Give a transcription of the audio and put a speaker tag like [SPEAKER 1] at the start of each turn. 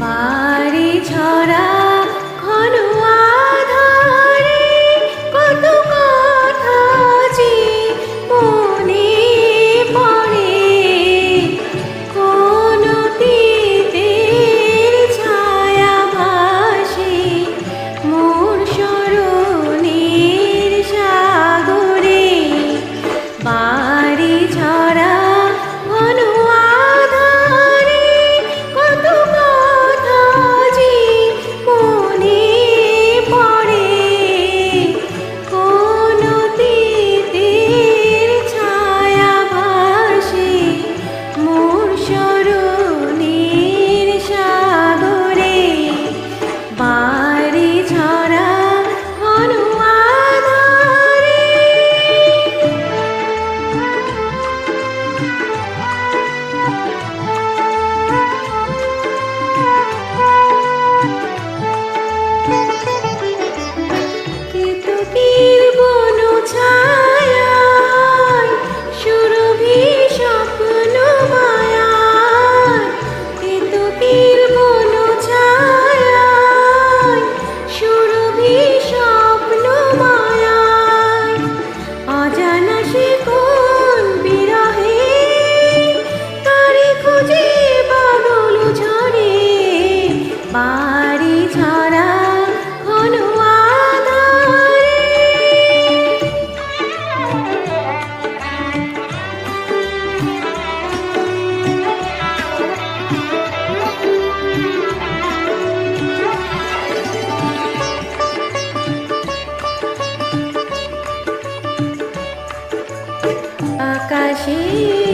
[SPEAKER 1] বাড়ি ছড়া আকাশে